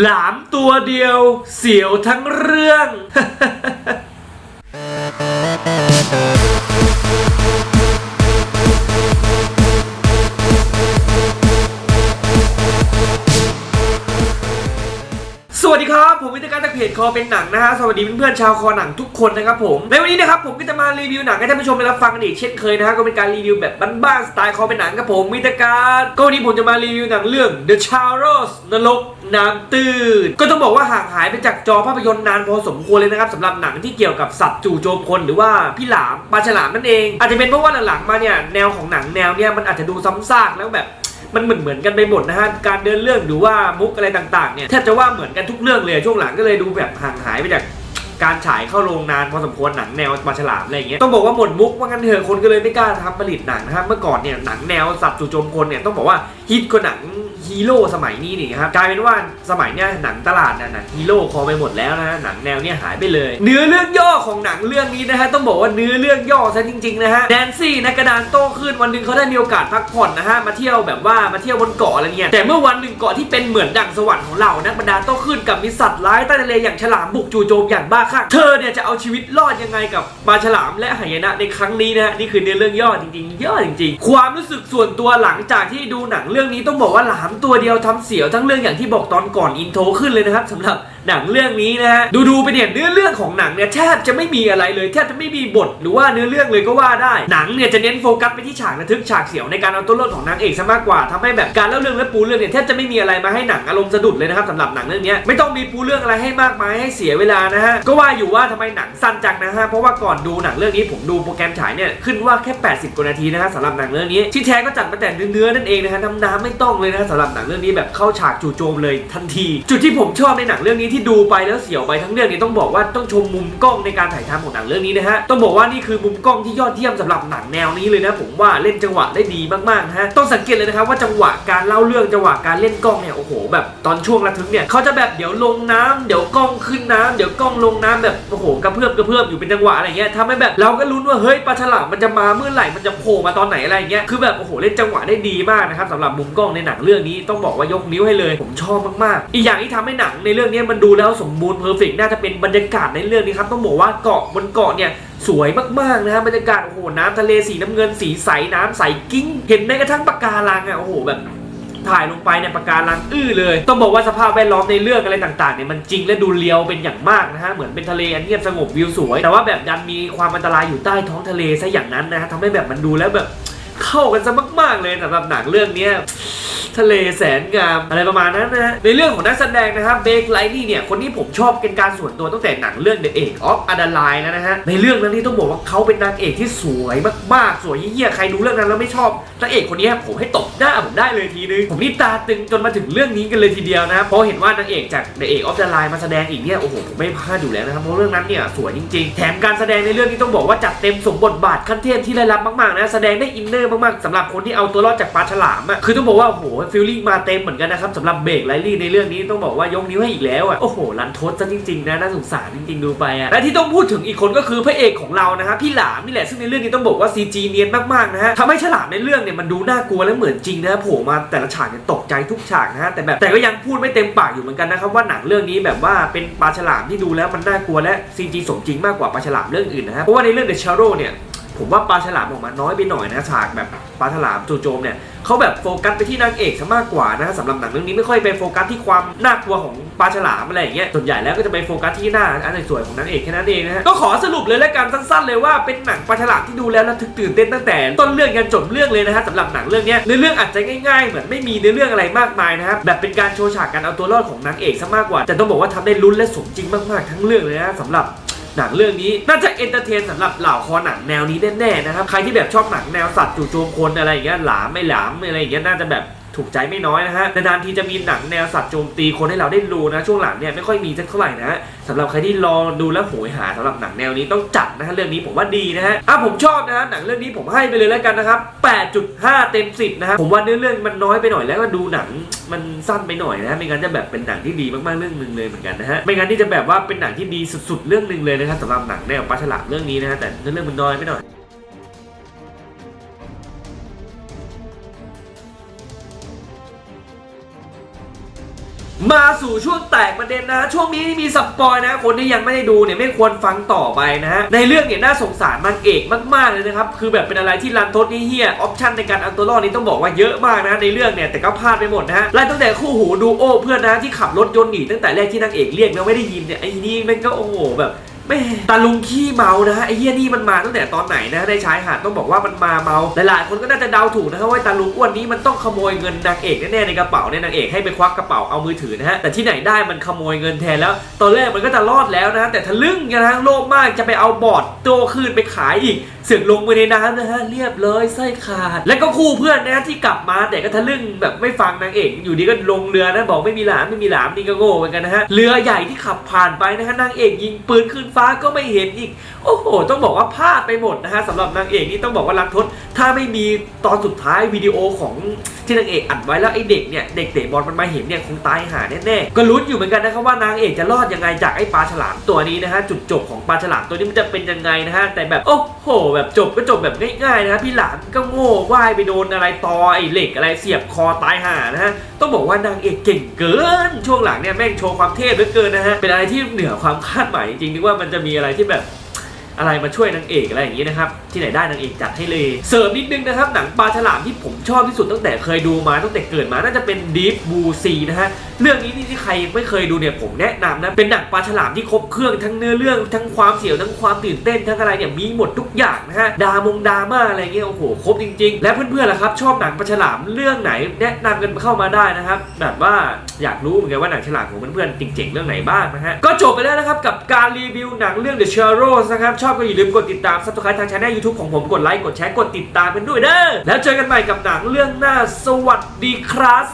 หลามตัวเดียว เสียวทั้งเรื่อง สวัสดีครับ ผมวิทยการจากเพจคอเป็นหนังนะฮะ สวัสดีเพื่อนๆชาวคอหนังทุกคนนะครับผม ในวันนี้นะครับผมก็จะมารีวิวหนังให้ท่านผู้ชมได้รับฟังกันอีกเช่นเคยนะฮะ ก็เป็นการรีวิวแบบบ้านๆสไตล์คอเป็นหนังครับผมวิทยการ ก็วันนี้ผมจะมารีวิวหนังเรื่อง The Charros นรก น้ำตื้น ก็ต้องบอกว่าห่างหายไปจากจอภาพยนตร์นานพอสมควรเลยนะครับสำหรับหนังที่เกี่ยวกับสัตว์จู่โจมคนหรือว่าพี่หลามปลาฉลามนั่นเอง อาจจะเป็นเพราะว่าหลังๆมาเนี่ยแนวของหนังแนวเนี่ยมันอาจจะดูซ้ำซากแล้วแบบมันเหมือนเหมือนกันไปหมดนะฮะ การเดินเรื่องหรือว่ามุกอะไรต่างๆเนี่ยแทบจะว่าเหมือนกันทุกเรื่องเลยช่วงหลังก็เลยดูแบบห่างหายไปจากการฉายเข้าโรงนานพอสมควรหนังแนวปลาฉลามอะไรเงี้ยต้องบอกว่าหมดมุกว่างั้นเถอะคนก็เลยไม่กล้าทำผลิตหนังนะครับเมื่อก่อนเนี่ยหนังแนวสัตว์จู่โจมคนเนี่ยต้องบอกว่าฮิตกว่าหนัง ฮีโร่สมัยนี้นี่ครับกลายเป็นว่าสมัยเนี้ยหนังตลาดนะหนังฮีโร่คอไปหมดแล้วนะหนังแนวเนี้ยหายไปเลย เนื้อเรื่องย่อของหนังเรื่องนี้นะฮะต้องบอกว่าเนื้อเรื่องย่อซะจริงๆนะฮะแดนซี่นักกระดานโต้ขึ้นวันหนึ่งเขาได้มีโอกาสพักผ่อนนะฮะมาเที่ยวแบบว่ามาเที่ยวบนเกาะอะไรเงี้ยแต่เมื่อวันหนึ่งเกาะที่เป็นเหมือนดั่งสวรรค์ของเรานักบรรดาโต้ขึ้นกับมีสัตว์ร้ายใต้ทะเลอย่างฉลามบุกจู่โจมอย่างบ้าคลั่งเธอเนี่ยจะเอาชีวิตรอดยังไงกับปลาฉลามและหายนะในครั้งนี้นะฮะนี่คือเนื้อเรื่องย่อจริงๆย่อจริง ๆ ความรู้สึกส่วนตัวหลังจากที่ดูหนังเรื่องนี้ต้องบอกว่าหลา3 ตัวเดียวทำเสียวทั้งเรื่องอย่างที่บอกตอนก่อนอินโทรขึ้นเลยนะครับสำหรับ หนังเรื่องนี้นะฮะดูดูๆไปเนี่ยเนื้อเรื่องของหนังเนี่ยแทบจะไม่มีอะไรเลยแทบจะไม่มีบทหรือว่าเนื้อเรื่องเลยก็ว่าได้ หนังเนี่ยจะเน้นโฟกัสไปที่ฉากระทึกฉากเสียวในการเอาตัวรอดของนางเอกซะมากกว่าทำให้แบบการเล่าเรื่องและปูเรื่องเนี่ยแทบจะไม่มีอะไรมาให้หนังอารมณ์สะดุดเลยนะครับสำหรับหนังเรื่องนี้ไม่ต้องมีปูเรื่องอะไรให้มากมายให้เสียเวลานะฮะก็ว่าอยู่ว่าทำไมหนังสั้นจังนะฮะเพราะว่าก่อนดูหนังเรื่องนี้ผมดูโปรแกรมฉายเนี่ยขึ้นว่าแค่ 80กว่านาทีนะฮะสำหรับหนังเรื่องนี้ที่แท้ก็จัดมาแต่เนื้อนั่นเองนะฮะน้ำน้ำไม่ต้องเลยนะฮะสำหรับหนังเรื่องนี้แบบเข้าฉากจู่โจมเลยทันที จุดที่ผมชอบในหนังเรื่องนี้ที่ดูไปแล้วเสียวไปทั้งเรื่องนี้ต้องบอกว่าต้องชมมุมกล้องในการถ่ายทำของหนังเรื่องนี้นะฮะต้องบอกว่านี่คือมุมกล้องที่ยอดเยี่ยมสำหรับหนังแนวนี้เลยนะ ผมว่าเล่นจังหวะได้ดีมากๆนะฮะต้องสังเกตเลยนะครับว่าจังหวะการเล่าเรื่องจังหวะการเล่นกล้องเนี่ยโอ้โหแบบตอนช่วงระทึกเนี่ยเขาจะแบบเดี๋ยวลงน้ำเดี๋ยวกล้องขึ้นน้ำเดี๋ยวกล้องลงน้ำแบบโอ้โหกระเพื่อมกระเพื่อมอยู่เป็นจังหวะอะไรเงี้ยทำให้แบบเราก็ลุ้นว่าเฮ้ยปลาฉลามมันจะมาเมื่อไหร่มันจะโผล่มาตอนไหนอะไรเงี้ยคือแบบโอ้โหเล่นจังหวะได้ดีมากนะครับสำหรับมุมกล้องในหนังเรื่องนี้ต้องบอกว่ายกนิ้วให้เลย ผมชอบมากๆ อีกอย่างที่ทำให้หนังในเรื่องนี้มันดููแล้วสมบูรณ์เพอร์เฟกน่าจะเป็นบรรยากาศในเรื่องนี้ครับต้องบอกว่าเกาะบนเกาะเนี่ยสวยมากๆนะฮะบรรยากาศโอ้โหน้ำทะเลสีน้ำเงินสีใสน้ำใสกิ้ง เห็นแม้กระทั่งปะการังอะโอ้โหแบบถ่ายลงไปเนี่ยปะการังอื้อเลย ต้องบอกว่าสภาพแวดล้อมในเรื่องอะไรต่างๆเนี่ยมันจริงและดูเรียวเป็นอย่างมากนะฮะเหมือนเป็นทะเลอันเงียบสงบวิวสวย แต่ว่าแบบดันมีความอันตรายอยู่ใต้ท้องทะเลซะอย่างนั้นนะฮะทำให้แบบมันดูแล้วแบบ เข้ากันซะมากๆเลยสำหรับหนังเรื่องเนี้ย ทะเลแสนงามอะไรประมาณนั้นนะฮะในเรื่องของนักแสดงนะครับเบคไลนี่เนี่ยคนที่ผมชอบเป็นการส่วนตัวตั้งแต่หนังเรื่อง The Egg of Adeline แล้วนะฮะในเรื่องนั้นนี่ต้องบอกว่าเขาเป็นนางเอกที่สวยมากๆสวยเยี่ยๆใครดูเรื่องนั้นแล้วไม่ชอบนางเอกคนนี้ผมให้ตบหน้าผมได้เลยทีนึงผมนี่ตาตึงจนมาถึงเรื่องนี้กันเลยทีเดียวนะเพราะเห็นว่านางเอกจาก The Egg of Adeline มาแสดงอีกเนี่ยโอ้โหผมไม่พลาดอยู่แล้วนะครับเพราะเรื่องนั้นเนี่ยสวยจริง ๆ แถมการแสดงในเรื่องนี้ต้องบอกว่าจัดเต็มสมบทบาทขั้นเทพที่ได้รับมากๆนะแสดงได้อินเนอร์มากๆสำหรับคนที่เอาตัวรอดจากปลาฉลามอะคือต้องบอกว่าโอ้โหฟิลลิ่งมาเต็มเหมือนกันนะครับสำหรับเบรกไลลี่ในเรื่องนี้ต้องบอกว่ายกนิ้วให้อีกแล้วอะโอ้โหรันทดซะจริงๆนะน่าสงสารจริงๆดูไปอะและที่ต้องพูดถึงอีกคนก็คือพระเอกของเรานะฮะพี่หลามนี่แหละซึ่งในเรื่องนี้ต้องบอกว่า CG เนียนมากๆนะฮะทำให้ฉลามในเรื่องเนี่ยมันดูน่ากลัวและเหมือนจริงนะโผล่มาแต่ละฉากเนี่ยตกใจทุกฉากนะฮะแต่แบบแต่ก็ยังพูดไม่เต็มปากอยู่เหมือนกันนะครับว่าหนังเรื่องนี้แบบว่าเป็นปลาฉลามที่ดูแล้วมันน่ากลัวและ CG สมจริงมากกว่าปลาฉลามเรื่องอื่นนะฮะเพราะว่าในเรื่อง The Shadow เนี่ย ผมว่าปลาฉลามออกมาน้อยไปหน่อยนะฉากแบบปลาฉลามจู่โจมเนี่ยเขาแบบโฟกัสไปที่นางเอกซะมากกว่านะสำหรับหนังเรื่องนี้ไม่ค่อยไปโฟกัสที่ความน่ากลัวของปลาฉลามอะไรอย่างเงี้ยส่วนใหญ่แล้วก็จะไปโฟกัสที่หน้าอันสวยๆของนางเอกแค่นั้นเองนะฮะก็ขอสรุปเลยแล้วกันสั้นๆ เลยว่าเป็นหนังปลาฉลามที่ดูแล้วระทึกตื่นเต้นตั้งแต่ต้นเรื่องยันจบเรื่องเลยนะฮะสำหรับหนังเรื่องนี้เนื้อเรื่องอาจจะง่ายๆ เหมือนไม่มีเนื้อเรื่องอะไรมากมายนะครับแบบเป็นการโชว์ฉากการเอาตัวรอดของนางเอกซะมากกว่าแต่ต้องบอกว่าทำได้ลุ้นและสมจริงมากๆทั้งเรื่องเลยนะสำหรับ หนังเรื่องนี้น่าจะเอนเตอร์เทนสำหรับเหล่าคอหนังแนวนี้แน่ๆนะครับ ใครที่แบบชอบหนังแนวสัตว์จู่โจมคนอะไรอย่างเงี้ยหลามไม่หลามอะไรอย่างเงี้ยน่าจะแบบ ถูกใจไม่น้อยนะฮะนานๆทีจะมีหนังแนวสัตว์โจมตีคนให้เราได้ดูนะช่วงหลังเนี่ยไม่ค่อยมีสักเท่าไหร่นะฮะสำหรับใครที่รอดูแล้วโหยหาสำหรับหนังแนวนี้ต้องจัดนะฮะเรื่องนี้ผมว่าดีนะฮะอะผมชอบนะฮะหนังเรื่องนี้ผมให้ไปเลยแล้วกันนะครับ 8.5 เต็ม 10 นะฮะผมว่าเนื้อเรื่องมันน้อยไปหน่อยแล้วก็ดูหนังมันสั้นไปหน่อยนะฮะไม่งั้นจะแบบเป็นหนังที่ดีมากๆเรื่องหนึ่งเลยเหมือนกันนะฮะไม่งั้นที่จะแบบว่าเป็นหนังที่ดีสุดๆ เรื่องหนึ่งเลยนะครับสำหรับหนังแนวปลาฉลามเรื่องนี้นะฮะแต่เนื้อเรื่องมันน้อยไปหน่อย มาสู่ช่วงแตกประเด็นนะช่วงนี้มีสปอยนะ คนที่ยังไม่ได้ดูเนี่ยไม่ควรฟังต่อไปนะฮะในเรื่องเนี่ยน่าสงสารนางเอกมากๆเลยนะครับคือแบบเป็นอะไรที่รันทดนี่เฮียออปชั่นในการอันตัวรอดนี่ต้องบอกว่าเยอะมากนะในเรื่องเนี่ยแต่ก็พลาดไปหมดนะฮะไล่ตั้งแต่คู่หูดูโอเพื่อนนะที่ขับรถยนต์หนีตั้งแต่แรกที่นางเอกเรียกแล้วไม่ได้ยินเนี่ยไอ้นี่มันก็โอ้โหแบบ แม่ตาลุงขี้เมานะฮะไอ้เฮียนี่มันมาตั้งแต่ตอนไหนนะในชายหาดต้องบอกว่ามันมาเมาหลายๆคนก็น่าจะเดาถูกนะฮะว่าตาลุงอ้วนนี้มันต้องขโมยเงินนางเอกแน่ๆในกระเป๋าเนี่ยนางเอกให้ไปควักกระเป๋าเอามือถือนะฮะแต่ที่ไหนได้มันขโมยเงินแทนแล้ว ตอนแรกมันก็จะรอดแล้วนะแต่ทะลึ่งนะฮะโลภมากจะไปเอาบอร์ดโตคืนไปขายอีก เสือกลงไปในน้ำนะฮะเรียบเลยไส้ขาด แล้วก็คู่เพื่อนนะฮะที่กลับมาแต่ก็ทะลึ่งแบบไม่ฟังนางเอก อยู่ดีก็ลงเรือนะบอกไม่มีหลามไม่มีหลามนี่ก็โง่เหมือนกันนะฮะเรือใหญ่ที่ขับผ่านไปนะฮะนางเอกยิงปืนขึ้นฟ้าก็ไม่เห็นอีก โอ้โห ต้องบอกว่าพลาดไปหมดนะฮะสำหรับนางเอกนี่ต้องบอกว่ารันทดถ้าไม่มีตอนสุดท้ายวิดีโอของที่นางเอกอัดไว้แล้วไอ้เด็กเนี่ยเด็กเตะบอลมันมาเห็นเนี่ยคงตายหาแน่ๆก็ลุ้นอยู่เหมือนกันนะครับว่านางเอกจะรอดยังไงจากไอ้ปลาฉลามตัวนี้นะฮะจุดจบของปลาฉลามตัวนี้มันจะเป็นยังไงนะฮะแต่แบบโอ้โหแบบจบก็จบแบบง่ายๆนะพี่หลานก็โง่ว่ายไปโดนอะไรตอไอเหล็กอะไรเสียบคอตายห่านะฮะต้องบอกว่านางเอกเก่งเกิน ช่วงหลังเนี่ยแม่งโชว์ความเทพเหลือเกินนะฮะเป็นอะไรที่เหนือความคาดหมายจริงๆนึกว่ามันจะมีอะไรที่แบบ อะไรมาช่วยนางเอกอะไรอย่างนี้นะครับที่ไหนได้นางเอกจัดให้เลยเสริมนิดนึงนะครับหนังปลาฉลามที่ผมชอบที่สุดตั้งแต่เคยดูมาตั้งแต่เกิดมาน่าจะเป็น Deep Blue Sea นะฮะเรื่องนี้นี่ที่ใครไม่เคยดูเนี่ยผมแนะนำนะเป็นหนังปลาฉลามที่ครบเครื่องทั้งเนื้อเรื่องทั้งความเสียวทั้งความตื่นเต้นทั้งอะไรเนี่ยมีหมดทุกอย่างนะฮะดามงดราม่าอะไรเงี้ยโอ้โหครบจริง ๆ และเพื่อนๆล่ะครับชอบหนังปลาฉลามเรื่องไหน แนะนำกันเข้ามาได้นะครับแบบว่าอยากรู้เหมือนกันว่าหนังฉลามของเพื่อนๆเจ๋งๆเรื่องไหนบ้างนะฮะก็จบไปแล้วนะครับกับการรีวิวหนังเรื่อง The Sharrows นะครับชอบก็อย่าลืมกดติดตาม subscribe ทางช่อง YouTube ของผมกดไลค์กดแชร์กดติดตามกันด้วยเด้อแล้วเจอกันใหม่กับหนังเรื่องหน้าสวัสดีครับ